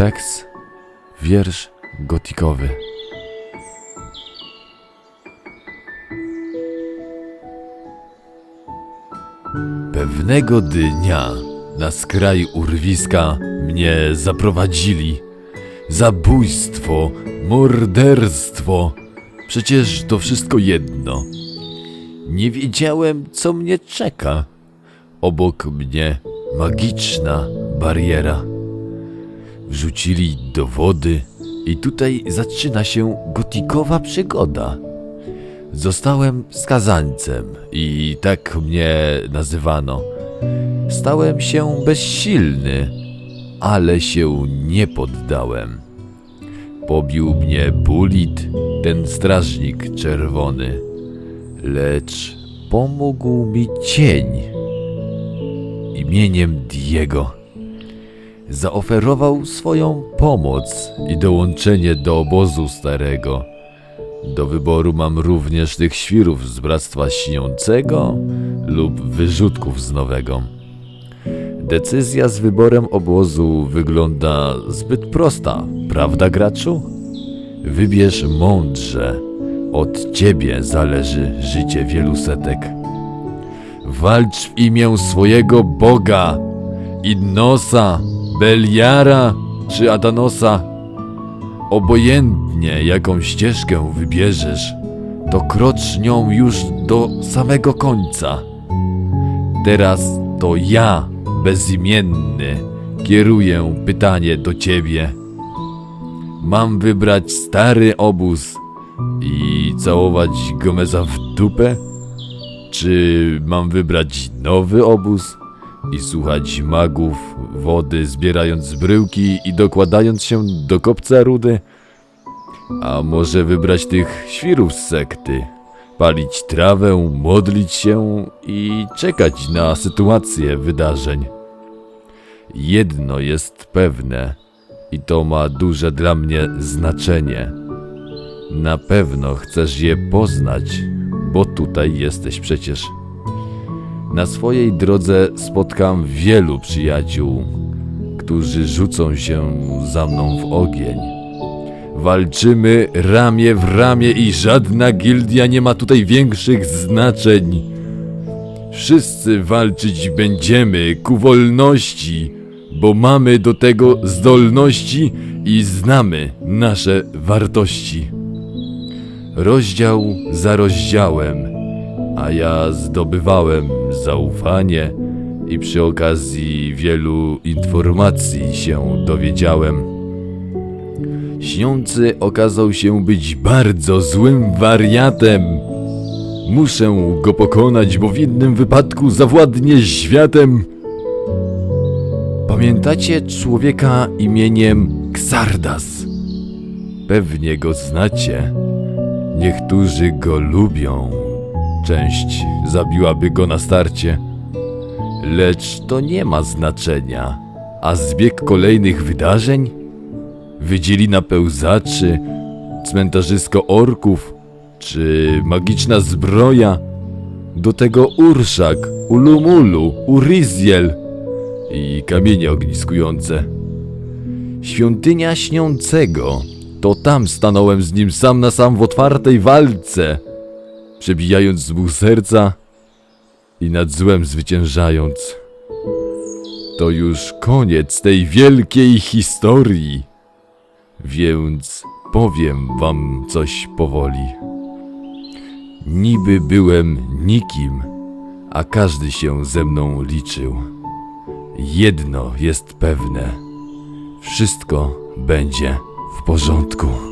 Pex, wiersz gotikowy. Pewnego dnia na skraj urwiska mnie zaprowadzili. Zabójstwo, morderstwo, przecież to wszystko jedno. Nie wiedziałem, co mnie czeka. Obok mnie magiczna bariera. Wrzucili do wody i tutaj zaczyna się gotikowa przygoda. Zostałem skazańcem i tak mnie nazywano. Stałem się bezsilny, ale się nie poddałem. Pobił mnie Bulit, ten strażnik czerwony, lecz pomógł mi cień imieniem Diego. Zaoferował swoją pomoc i dołączenie do obozu starego. Do wyboru mam również tych świrów z Bractwa Śniącego lub wyrzutków z Nowego. Decyzja z wyborem obozu wygląda zbyt prosta, prawda graczu? Wybierz mądrze. Od ciebie zależy życie wielu setek. Walcz w imię swojego Boga, Innosa, Beliara czy Adanosa. Obojętnie jaką ścieżkę wybierzesz, to krocz nią już do samego końca. Teraz to ja, bezimienny, kieruję pytanie do ciebie. Mam wybrać stary obóz i całować Gomeza w dupę? Czy mam wybrać nowy obóz i słuchać magów wody, zbierając bryłki i dokładając się do kopca rudy? A może wybrać tych świrów z sekty? Palić trawę, modlić się i czekać na sytuację wydarzeń. Jedno jest pewne i to ma duże dla mnie znaczenie. Na pewno chcesz je poznać, bo tutaj jesteś przecież. Na swojej drodze spotkam wielu przyjaciół, którzy rzucą się za mną w ogień. Walczymy ramię w ramię i żadna gildia nie ma tutaj większych znaczeń. Wszyscy walczyć będziemy ku wolności, bo mamy do tego zdolności i znamy nasze wartości. Rozdział za rozdziałem, a ja zdobywałem zaufanie i przy okazji wielu informacji się dowiedziałem. Śniący okazał się być bardzo złym wariatem. Muszę go pokonać, bo w innym wypadku zawładnie światem. Pamiętacie człowieka imieniem Xardas? Pewnie go znacie. Niektórzy go lubią. Część zabiłaby go na starcie. Lecz to nie ma znaczenia. A zbieg kolejnych wydarzeń? Wydzielina pełzaczy, cmentarzysko orków, czy magiczna zbroja? Do tego Urszak, Ulumulu, Uriziel i kamienie ogniskujące. Świątynia śniącego. To tam stanąłem z nim sam na sam w otwartej walce, przebijając mu serca i nad złem zwyciężając. To już koniec tej wielkiej historii, więc powiem wam coś powoli. Niby byłem nikim, a każdy się ze mną liczył. Jedno jest pewne: wszystko będzie w porządku.